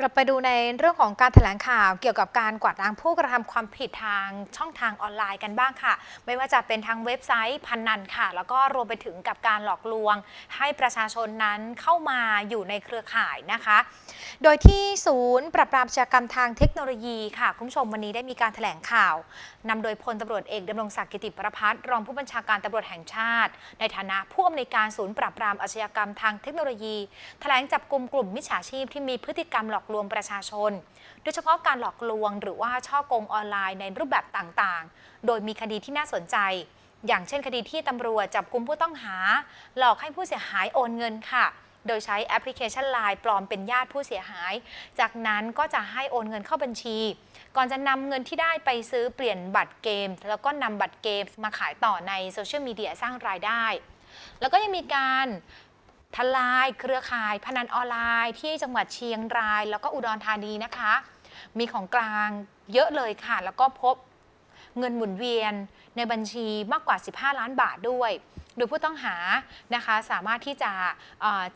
เราไปดูในเรื่องของการแถลงข่าวเกี่ยวกับการกวาดล้างผู้กระทำความผิดทางช่องทางออนไลน์กันบ้างค่ะ ไม่ว่าจะเป็นทางเว็บไซต์พันนันค่ะ แล้วก็รวมไปถึงกับการหลอกลวง ให้ประชาชนนั้นเข้ามาอยู่ในเครือข่ายนะคะ โดยที่ศูนย์ปราบปรามอาชญากรรมทางเทคโนโลยีค่ะ คุณผู้ชมวันนี้ได้มีการแถลงข่าวนำโดยพลตำรวจเอกดำรงศักดิ์กิติประพัฒน์รองผู้บัญชาการตำรวจแห่งชาติ ในฐานะผู้อำนวยการศูนย์ปราบปรามอาชญากรรมทางเทคโนโลยี แถลงจับกลุ่มกลุ่มมิจฉาชีพที่มีพฤติกรรมหลอกลวงประชาชน โดยเฉพาะการหลอกลวงหรือว่าช่อโกงออนไลน์ในรูปแบบต่างๆ โดยมีคดีที่น่าสนใจ อย่างเช่นคดีที่ตำรวจจับกลุมผู้ต้องหา หลอกให้ผู้เสียหายโอนเงินค่ะ โดยใช้แอปพลิเคชัน Line ปลอมเป็นญาติผู้เสียหาย จากนั้นก็จะให้โอนเงินเข้าบัญชี ก่อนจะนำเงินที่ได้ไปซื้อเปลี่ยนบัตรเกม แล้วก็นำบัตรเกมมาขายต่อในโซเชียลมีเดียสร้างรายได้แล้วก็ยังมีการ ทลายเครือข่ายพนันออนไลน์ที่จังหวัดเชียงราย แล้วก็อุดรธานีนะคะ มีของกลางเยอะเลยค่ะ แล้วก็พบเงินหมุนเวียนในบัญชีมากกว่า 15 ล้านบาทด้วย โดยผู้ต้องหานะคะสามารถที่จะ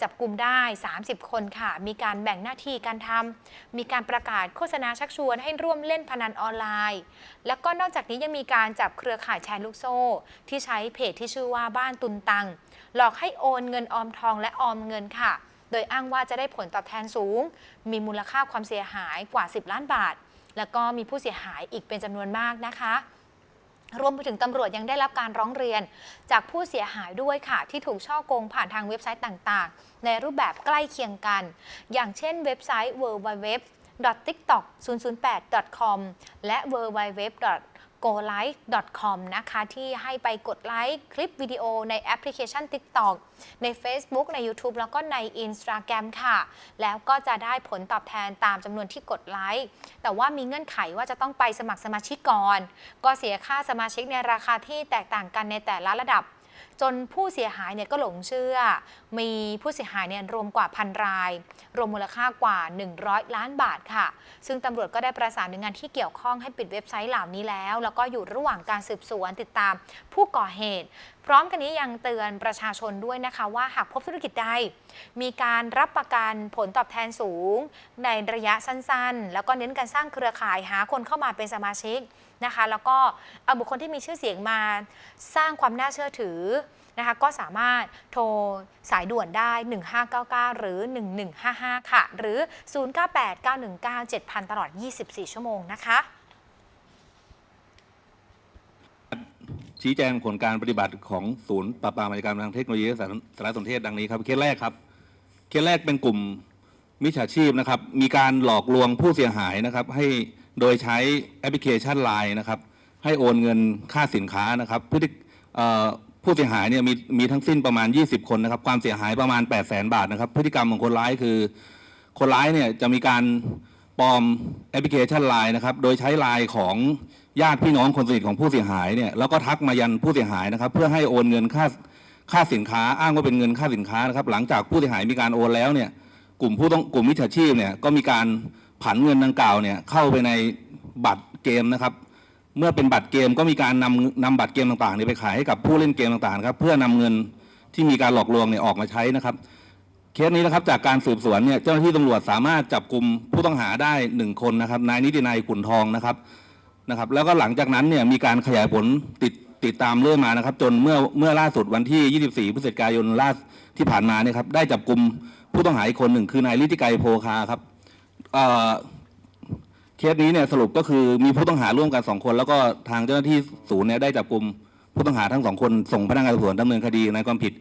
จับกลุ่มได้ 30 คนค่ะ มีการแบ่งหน้าที่การทำมีการประกาศโฆษณาชักชวนให้ร่วมเล่นพนันออนไลน์ แล้วก็นอกจากนี้ยังมีการจับเครือข่ายแชร์ลูกโซ่ ที่ใช้เพจที่ชื่อว่าบ้านตุนตัง หลอกให้โอนเงินออมทองและออมเงินค่ะ โดยอ้างว่าจะได้ผลตอบแทนสูง มีมูลค่าความเสียหายกว่า 10 ล้านบาท แล้วก็มีผู้เสียหายอีกเป็นจำนวนมากนะคะ รวมไปถึงตำรวจยังได้รับการร้องเรียน จากผู้เสียหายด้วยค่ะ ที่ถูกช่อโกงผ่านทางเว็บไซต์ต่างๆ ในรูปแบบใกล้เคียงกัน อย่างเช่นเว็บไซต์ www.tiktok008.com และ www GoLike.com นะคะที่ให้ไปกดไลค์คลิปวิดีโอในแอปพลิเคชัน TikTok ใน Facebook ใน YouTube แล้วก็ใน Instagram ค่ะ แล้วก็จะได้ผลตอบแทนตามจำนวนที่กดไลค์แต่ว่ามีเงื่อนไขว่าจะต้องไปสมัครสมาชิกก่อน ก็เสียค่าสมาชิกในราคาที่แตกต่างกันในแต่ละระดับ จนผู้เสียหายเนี่ยก็หลงเชื่อ มีผู้เสียหายเนี่ยรวมกว่าพันราย รวมมูลค่ากว่า 100 ล้านบาทค่ะ ซึ่งตำรวจก็ได้ประสานหน่วยงานที่เกี่ยวข้องให้ปิดเว็บไซต์เหล่านี้แล้ว แล้วก็อยู่ระหว่างการสืบสวนติดตามผู้ก่อเหตุ พร้อมกันนี้ยังเตือนประชาชนด้วยนะคะ ว่าหากพบธุรกิจใด มีการรับประกันผลตอบแทนสูง ในระยะสั้นๆ แล้วก็เน้นการสร้างเครือข่ายหาคนเข้ามาเป็นสมาชิก นะคะ แล้วก็เอาบุคคลที่มีชื่อเสียงมาสร้างความน่าเชื่อถือนะคะก็สามารถโทรสายด่วนได้ 1599 หรือ 1155 ค่ะ หรือ 0989197000 ตลอด 24 ชั่วโมงนะคะชี้แจงผลการปฏิบัติของศูนย์ปราบปรามอาชญากรรมทางเทคโนโลยีและสารสารสนเทศดังนี้ครับเคสแรกครับเคสแรกเป็นกลุ่มมิจฉาชีพนะครับ มีการหลอกลวงผู้เสียหายนะครับ ให้ โดยใช้แอปพลิเคชัน Line นะครับให้โอนเงินค่าสินค้านะครับพฤติเอ่ผู้เสียหายเนี่ยมีมีทั้งสิ้นประมาณ 20 คนนะครับความเสียหายประมาณ 8 0 0 0 0 0บาทนะครับพฤติกรรมของคนร้ายคือ คนร้ายเนี่ยจะมีการปลอมแอปพลิเคชัน Line นะครับโดยใช้ Line ของญาติพี่น้องคนสนิทของผู้เสียหายเนี่ยแล้วก็ทักมายันผู้เสียหายนะครับ เพื่อให้โอนเงินค่าค่าสินค้าอ้างว่าเป็นเงินค่าสินค้านะครับหลังจากผู้เสียหายมีการโอนแล้วเนี่ยกลุ่มผู้ต้องกลุ่มมิจฉาชีพเนี่ยก็มีการ ผันเงินดังกล่าวเนี่ยเข้าไปในบัตรเกมนะครับ เมื่อเป็นบัตรเกมก็มีการนำนำบัตรเกมต่างๆนี่ไปขายให้กับผู้เล่นเกมต่างๆครับเพื่อนำเงินที่มีการหลอกลวงเนี่ยออกมาใช้นะครับเคสนี้นะครับจากการสืบสวนเนี่ยเจ้าหน้าที่ตำรวจสามารถจับกลุ่มผู้ต้องหาได้หนึ่งคนนะครับนายนิตินัยขุนทองนะครับนะครับ แล้วก็หลังจากนั้นเนี่ยมีการขยายผลติดติดตามเรื่อยมานะครับ จนเมื่อเมื่อล่าสุดวันที่ 24 พฤศจิกายนล่าที่ผ่านมาเนี่ยครับได้จับกลุ่มผู้ต้องหาอีกคนหนึ่งคือนายฤทธิไกรโพคาครับ เคสนี้เนี่ยสรุปก็คือมีผู้ต้องหาร่วมกันสองคน แล้วก็ทางเจ้าหน้าที่ศูนย์เนี่ยได้จับกลุ่มผู้ต้องหาทั้งสองคนส่งพนักงานสอบสวนดำเนินคดีในความผิด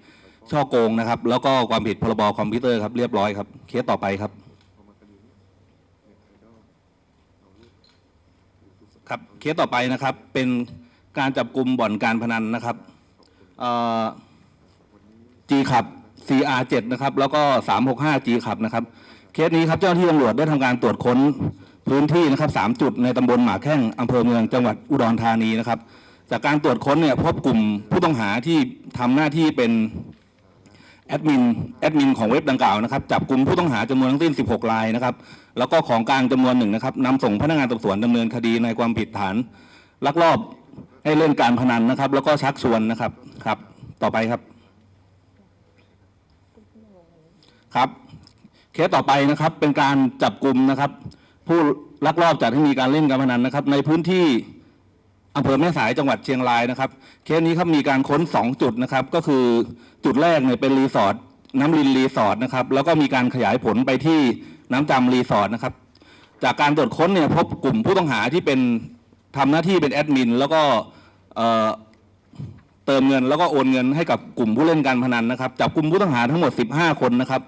ช่อโกงนะครับ แล้วก็ความผิดพรบคอมพิวเตอร์ครับเรียบร้อยครับเคสต่อไปครับ ครับเคสต่อไปนะครับเป็นการจับกลุ่มบ่อนการพนันนะครับจีขับ CR7 นะครับแล้วก็ 365 G ขับนะครับ เคสนี้ครับเจ้าที่ตำรวจได้ทำการตรวจค้นพื้นที่นะครับสามจุดในตำบลหมาแข้งอำเภอเมืองจังหวัดอุดรธานีนะครับ จากการตรวจค้นเนี่ยพบกลุ่มผู้ต้องหาที่ทำหน้าที่เป็นแอดมินแอดมินของเว็บดังกล่าวนะครับจับกลุ่มผู้ต้องหาจำนวนทั้งสิ้น 16 รายนะครับ แล้วก็ของกลางจำนวนหนึ่งนะครับนำส่งพนักงานสอบสวนดำเนินคดีในความผิดฐาน ลักลอบให้เล่นการพนันนะครับ แล้วก็ชักชวนนะครับครับ ต่อไปครับครับ เคสต่อไปนะครับเป็นการจับกลุ่มนะครับ ผู้ลักลอบจัดให้มีการเล่นการพนันนะครับ ในพื้นที่อำเภอแม่สายจังหวัดเชียงรายนะครับ เคสนี้ครับมีการค้น 2 จุดนะครับ ก็คือจุดแรกเนี่ยเป็นรีสอร์ทน้ำลินรีสอร์ทนะครับแล้วก็มีการขยายผลไปที่น้ำจำรีสอร์ทนะครับ จากการตรวจค้นเนี่ยพบกลุ่มผู้ต้องหาที่เป็นทำหน้าที่เป็นแอดมินแล้วก็เเติมเงินแล้วก็โอนเงินให้กับกลุ่มผู้เล่นการพนันนะครับจับกลุ่มผู้ต้องหาทั้งหมด 15 คนนะครับ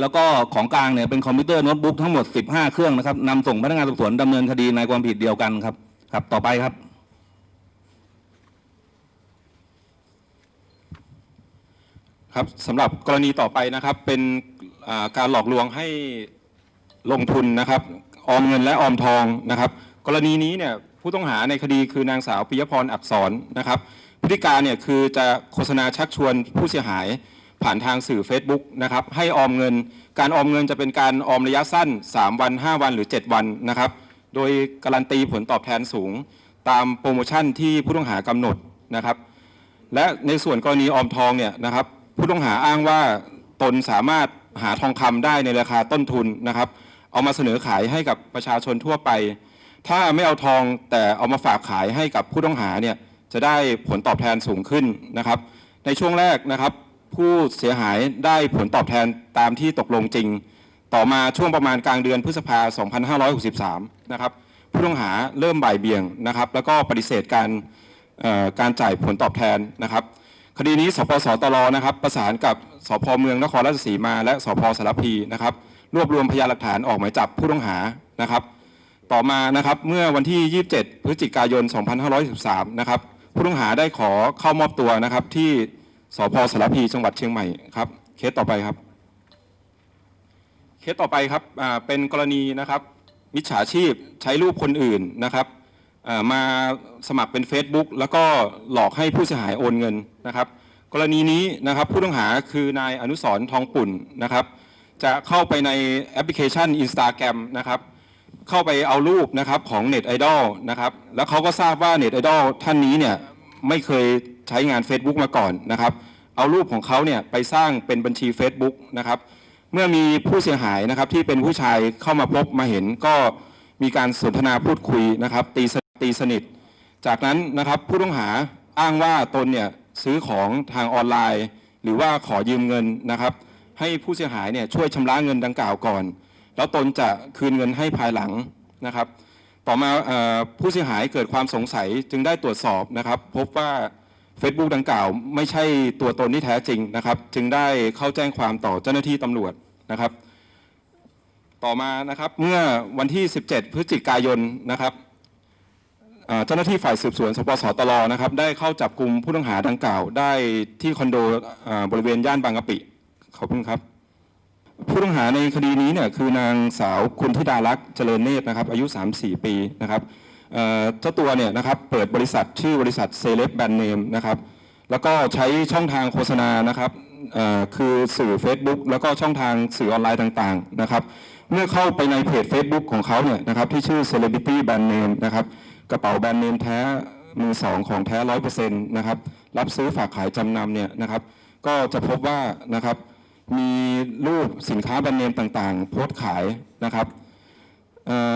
แล้วก็ของกลางเนี่ยเป็นคอมพิวเตอร์โน้ตบุ๊กทั้งหมด 15 เครื่องนะครับนำส่งพนักงานสอบสวนดำเนินคดีในความผิดเดียวกันครับ ครับ ต่อไปครับ ครับสำหรับกรณีต่อไปนะครับเป็นอ่าการหลอกลวงให้ลงทุนนะครับออมเงินและออมทองนะครับ กรณีนี้เนี่ยผู้ต้องหาในคดีคือนางสาวปิยพรอักษรนะครับ พฤติการเนี่ยคือจะโฆษณาชักชวนผู้เสียหาย ผ่านทางสื่อ Facebook นะครับให้ออมเงิน การออมเงินจะเป็นการออมระยะสั้น 3 วัน 5 วันหรือ 7 วันนะครับโดยการันตีผลตอบแทนสูง ตามโปรโมชั่นที่ผู้ต้องหากำหนดนะครับ และในส่วนกรณีออมทองเนี่ยนะครับผู้ต้องหาอ้างว่าตนสามารถหาทองคำได้ในราคาต้นทุนนะครับเอามาเสนอขายให้กับประชาชนทั่วไป ถ้าไม่เอาทองแต่เอามาฝากขายให้กับผู้ต้องหาเนี่ยจะได้ผลตอบแทนสูงขึ้นนะครับ ในช่วงแรกนะครับ ผู้เสียหายได้ผลตอบแทนตามที่ตกลงจริง ต่อมาช่วงประมาณกลางเดือนพฤษภา 2563 นะครับผู้ต้องหาเริ่มบ่ายเบี่ยงนะครับ แล้วก็ปฏิเสธการการจ่ายผลตอบแทนนะครับ คดีนี้สปสตรนะครับ ประสานกับสพเมืองนครราชสีมา และสพสารพีนะครับ รวบรวมพยานหลักฐานออกหมายจับผู้ต้องหานะครับ ต่อมานะครับเมื่อวันที่ 27 พฤศจิกายน 2513 นะครับ ผู้ต้องหาได้ขอเข้ามอบตัวนะครับที่ สพสารพีจังหวัดเชียงใหม่ครับเคสต่อไปครับ เคสต่อไปครับเป็นกรณีนะครับ มิจฉาชีพใช้รูปคนอื่นนะครับมาสมัครเป็น Facebook แล้วก็หลอกให้ผู้เสียหายโอนเงินนะครับ กรณีนี้นะครับผู้ต้องหาคือนายอนุสรทองปุ่นนะครับ จะเข้าไปในแอปพลิเคชัน Instagram นะครับเข้าไปเอารูปนะครับของเน็ตไอดอลนะครับแล้วเขาก็ทราบว่าเน็ตไอดอลท่านนี้เนี่ยไม่เคย ใช้งาน Facebook มาก่อนนะครับ เอารูปของเขาเนี่ยไปสร้างเป็นบัญชี Facebook นะครับ เมื่อมีผู้เสียหายนะครับที่เป็นผู้ชายเข้ามาพบมาเห็นก็มีการสนทนาพูดคุยนะครับตีสตีสนิท จากนั้นนะครับผู้ต้องหาอ้างว่าตนเนี่ยซื้อของทางออนไลน์ หรือว่าขอยืมเงินนะครับ ให้ผู้เสียหายเนี่ยช่วยชำระเงินดังกล่าวก่อน แล้วตนจะคืนเงินให้ภายหลังนะครับ ต่อมาผู้เสียหายเกิดความสงสัยจึงได้ตรวจสอบนะครับ พบว่า Facebook ดังกล่าว ไม่ใช่ตัวตนที่แท้จริงนะครับ จึงได้เข้าแจ้งความต่อเจ้าหน้าที่ตำรวจนะครับ ต่อมานะครับเมื่อวันที่ 17 พฤศจิกายนนะครับเจ้าหน้าที่ฝ่ายสืบสวนสปสตรนะครับ ได้เข้าจับกลุ่มผู้ต้องหาดังกล่าว ได้ที่คอนโดบริเวณย่านบางกะปิขอบคุณครับ ผู้ต้องหาในคดีนี้เนี่ยคือนางสาวคุณธิดารักษ์เจริญเนตรนะครับ อายุ 34 ปีนะครับ เจ้าตัวเนี่ยนะครับเปิดบริษัทชื่อบริษัทเซเลบแบรนด์เนมนะครับแล้วก็ใช้ช่องทางโฆษณานะครับคือสื่อ Facebook แล้วก็ช่องทางสื่อออนไลน์ต่างๆนะครับเมื่อเข้าไปในเพจ Facebook ของเขาเนี่ยนะครับที่ชื่อ Celebrity Brand Name นะครับกระเป๋าแบรนด์เนมแท้มือสองของแท้ร้อยเปอร์เซ็นต์นะครับรับซื้อฝากขายจำนำเนี่ยนะครับก็จะพบว่านะครับมีรูปสินค้าแบรนด์เนมต่างๆ โพสต์ขายนะครับ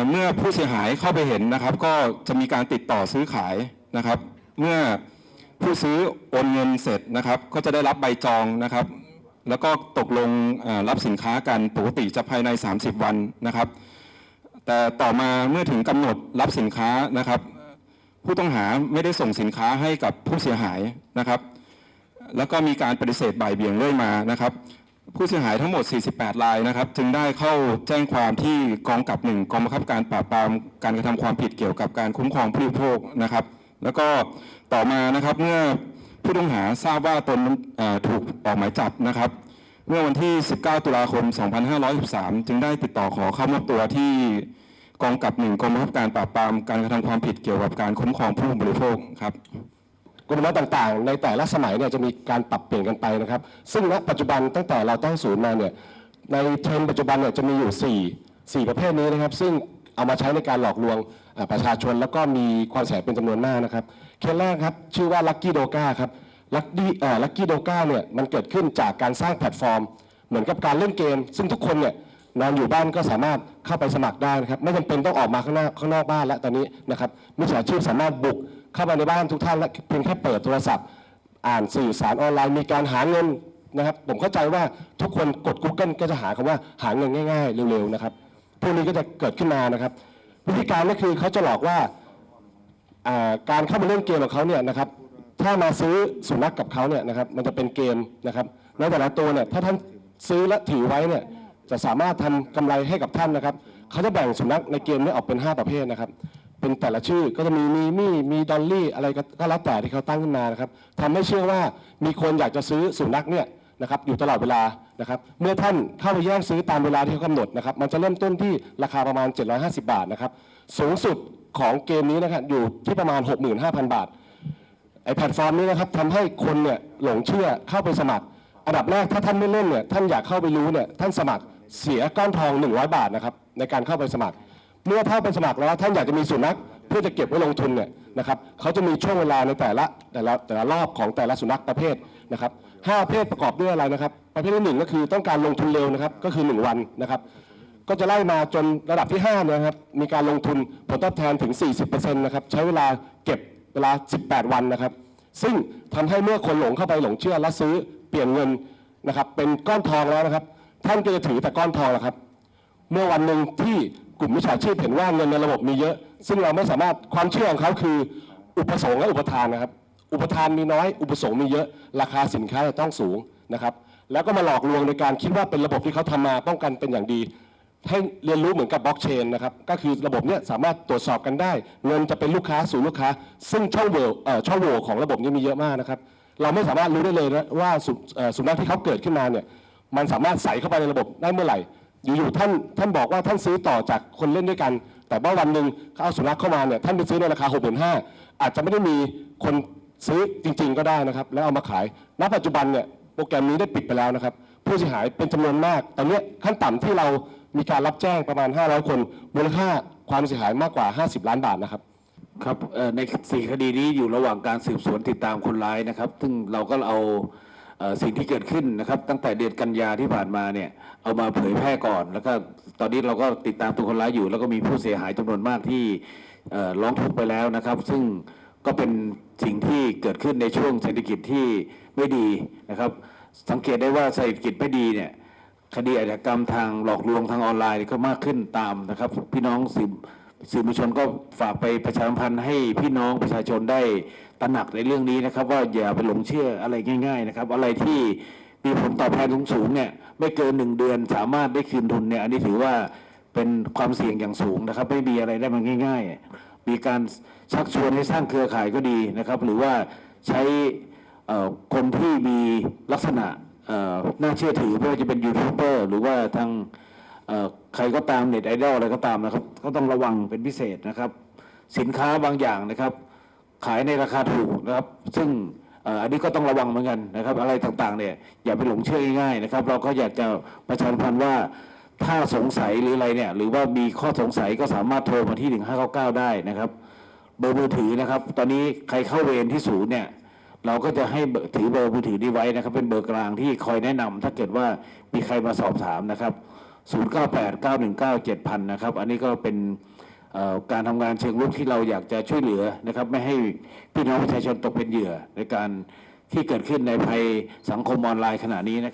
เมื่อผู้เสียหายเข้าไปเห็นนะครับ ก็จะมีการติดต่อซื้อขายนะครับ เมื่อผู้ซื้อโอนเงินเสร็จนะครับ ก็จะได้รับใบจองนะครับ แล้วก็ตกลงรับสินค้ากันปกติจะภายใน 30 วันนะครับ แต่ต่อมาเมื่อถึงกำหนดรับสินค้านะครับ ผู้ต้องหาไม่ได้ส่งสินค้าให้กับผู้เสียหายนะครับ แล้วก็มีการปฏิเสธบ่ายเบี่ยงเรื่อยมานะครับ ผู้เสียหายทั้งหมด 48 รายนะครับ จึงได้เข้าแจ้งความที่กองกับหนึ่งกองบังคับการปราบปรามการกระทำความผิดเกี่ยวกับการคุ้มครองผู้บริโภคนะครับ แล้วก็ต่อมานะครับเมื่อผู้ต้องหาทราบว่าตนถูกออกหมายจับนะครับ เมื่อวันที่ 19 ตุลาคม 2513 จึงได้ติดต่อขอเข้ามอบตัวที่กองกับหนึ่งกองบังคับการปราบปรามการกระทำความผิดเกี่ยวกับการคุ้มครองผู้บริโภคครับ กฎหมายต่างๆ ในแต่ละสมัยเนี่ยจะมีการปรับเปลี่ยนกันไปนะครับ ซึ่งณปัจจุบันตั้งแต่เราตั้งศูนย์มาเนี่ยในเทรนด์ปัจจุบันเนี่ยจะมีอยู่ 4 4 ประเภทนี้นะครับ ซึ่งเอามาใช้ในการหลอกลวงประชาชน แล้วก็มีความเสียเป็นจำนวนมากนะครับเคสแรกครับชื่อว่า Lucky Doga ครับ Lucky เอ่อ Lucky Doga เนี่ยมันเกิดขึ้นจากการสร้างแพลตฟอร์ม เหมือนกับการเล่นเกม ซึ่งทุกคนเนี่ย นอนอยู่บ้านก็สามารถเข้าไปสมัครได้นะครับ ไม่จำเป็นต้องออกมาข้างหน้าข้างนอกบ้านแล้วตอนนี้นะครับมิจฉาชีพสามารถบุกเข้ามาในบ้านทุกท่านและเพียงแค่เปิดโทรศัพท์ อ่านสื่อสารออนไลน์มีการหาเงินนะครับ ผมเข้าใจว่าทุกคนกด Google ก็จะหาคำว่าหาเงินง่าย ๆ เร็วๆนะครับพวกนี้ก็จะเกิดขึ้นมานะครับวิธีการก็คือเขาจะหลอกว่าการเข้ามาเล่นเกมของเขาเนี่ยนะครับถ้ามาซื้อสุนัขกกับเขาเนี่ยนะครับมันจะเป็นเกมนะครับในแต่ละตัวเนี่ยถ้าท่านซื้อและถือไว้เนี่ย จะสามารถทำกำไรให้กับท่านนะครับเขาจะแบ่งสุนัขในเกมนี้ออกเป็น 5 ประเภทนะครับ เป็นแต่ละชื่อก็จะมีมีมี่มีดอลลี่อะไรก็ก็แล้วแต่ที่เขาตั้งขึ้นมานะครับทำให้เชื่อว่ามีคนอยากจะซื้อสุนัขเนี่ยนะครับอยู่ตลอดเวลานะครับเมื่อท่านเข้าไปแย่งซื้อตามเวลาที่เขากำหนดนะครับมันจะเริ่มต้นที่ราคาประมาณ 750 บาทนะครับสูงสุดของเกมนี้นะครับอยู่ที่ประมาณ 65,000 บาทไอแพลตฟอร์มนี้นะครับทำให้คนเนี่ยหลงเชื่อเข้าไปสมัคร อันดับแรกถ้าท่านไม่เล่นเนี่ยท่านอยากเข้าไปรู้เนี่ยท่านสมัคร เสียก้อนทอง 100 บาทนะครับในการเข้าไปสมัคร เมื่อเข้าไปสมัครแล้วท่านอยากจะมีสุนัขเพื่อจะเก็บไว้ลงทุนเนี่ยนะครับเขาจะมีช่วงเวลาในแต่ละแต่ละแต่ละรอบของแต่ละสุนัขประเภทนะครับห้าประเภทประกอบด้วยอะไรนะครับ ประเภทที่หนึ่งก็คือต้องการลงทุนเร็วนะครับก็คือ 1 วันนะครับก็จะไล่มาจนระดับที่5เนี่ยนะครับมีการลงทุนผลตอบแทนถึง 40%นะครับใช้เวลาเก็บเวลา 18 วันนะครับ ซึ่งทำให้เมื่อคนหลงเข้าไปหลงเชื่อและซื้อเปลี่ยนเงินนะครับเป็นก้อนทองแล้วนะครับ ท่านก็จะถือแต่ก้อนทองละครับ เมื่อวันหนึ่งที่กลุ่มมิจฉาชีพเห็นว่าเงินในระบบมีเยอะ ซึ่งเราไม่สามารถความเชื่อของเขาคืออุปสงค์และอุปทานนะครับ อุปทานมีน้อย อุปสงค์มีเยอะ ราคาสินค้าจะต้องสูงนะครับ แล้วก็มาหลอกลวงในการคิดว่าเป็นระบบที่เขาทำมาป้องกันเป็นอย่างดี ให้เรียนรู้เหมือนกับบล็อกเชนนะครับ ก็คือระบบเนี้ยสามารถตรวจสอบกันได้ เงินจะเป็นลูกค้าสู่ลูกค้า ซึ่งช่องโหว่ช่องโหว่ของระบบนี้มีเยอะมากนะครับ เราไม่สามารถรู้ได้เลยนะว่าสุเอ่อสุนัขที่เขาเกิดขึ้นมาเนี่ย มันสามารถใส่เข้าไปในระบบได้เมื่อไหร่ อยู่ๆท่านท่านบอกว่าท่านซื้อต่อจากคนเล่นด้วยกัน แต่ว่าวันหนึ่งเขาเอาสุนัขเข้ามาเนี่ยท่านไปซื้อในราคา6 5 0 0 0อาจจะไม่ได้มีคนซื้อจริง ๆ ก็ได้นะครับ แล้วเอามาขาย ณ ปัจจุบันเนี่ยโปรแกรมนี้ได้ปิดไปแล้วนะครับ ผู้เสียหายเป็นจำนวนมาก ตอนนี้ขั้นต่ำที่เรามีการรับแจ้งประมาณ 500 คนมูลค่าความเสียหายมากกว่า 50 ล้านบาทนะครับครับในสี่คดีนี้อยู่ระหว่างการสืบสวนติดตามคนร้ายนะครับ ซึ่งเราก็เอา สิ่งที่เกิดขึ้นนะครับ ตั้งแต่เดือนกันยาที่ผ่านมาเนี่ยเอามาเผยแพร่ก่อน แล้วก็ตอนนี้เราก็ติดตามตัวคนร้ายอยู่ แล้วก็มีผู้เสียหายจำนวนมากที่ร้องทุกข์ไปแล้วนะครับ ซึ่งก็เป็นสิ่งที่เกิดขึ้นในช่วงเศรษฐกิจที่ไม่ดีนะครับ สังเกตได้ว่าเศรษฐกิจไม่ดีเนี่ยคดีอาชญากรรมทางหลอกลวงทางออนไลน์ก็มากขึ้นตามนะครับ พี่น้องสื่อ สื่อมวลชนก็ฝากไปประชาสัมพันธ์ให้พี่น้องประชาชนได้ตระหนักในเรื่องนี้นะครับ ว่าอย่าไปหลงเชื่ออะไรง่าย ๆ นะครับ อะไรที่มีผลตอบแทนสูงๆเนี่ยไม่เกินหนึ่งเดือนสามารถได้คืนทุนเนี่ยอันนี้ถือว่าเป็นความเสี่ยงอย่างสูงนะครับ ไม่มีอะไรได้มันง่าย ๆ มีการชักชวนให้สร้างเครือข่ายก็ดีนะครับ หรือว่าใช้คนที่มีลักษณะน่าเชื่อถือไม่ว่าจะเป็นยูทูบเบอร์หรือว่าทาง ใครก็ตามเน็ตไอดอลอะไรก็ตามนะครับ ก็ต้องระวังเป็นพิเศษนะครับ สินค้าบางอย่างนะครับ ขายในราคาถูกนะครับ ซึ่งอันนี้ก็ต้องระวังเหมือนกันนะครับ อะไรต่างๆเนี่ยอย่าไปหลงเชื่อง่ายๆนะครับ เราก็อยากจะประชาสัมพันธ์ว่าถ้าสงสัยหรืออะไรเนี่ย หรือว่ามีข้อสงสัยก็สามารถโทรมาที่ 1599 ได้นะครับ เบอร์มือถือนะครับ ตอนนี้ใครเข้าเวรที่ศูนย์เนี่ยเราก็จะให้ถือเบอร์มือถือนี้ไว้นะครับ เป็นเบอร์กลางที่คอยแนะนำถ้าเกิดว่ามีใครมาสอบถามนะครับ 0989197000 นะครับ อันนี้ก็เป็นการทำงานเชิงรุกที่เราอยากจะช่วยเหลือนะครับ ไม่ให้พี่น้องประชาชนตกเป็นเหยื่อในการที่เกิดขึ้นในภัยสังคมออนไลน์ขณะนี้นะครับ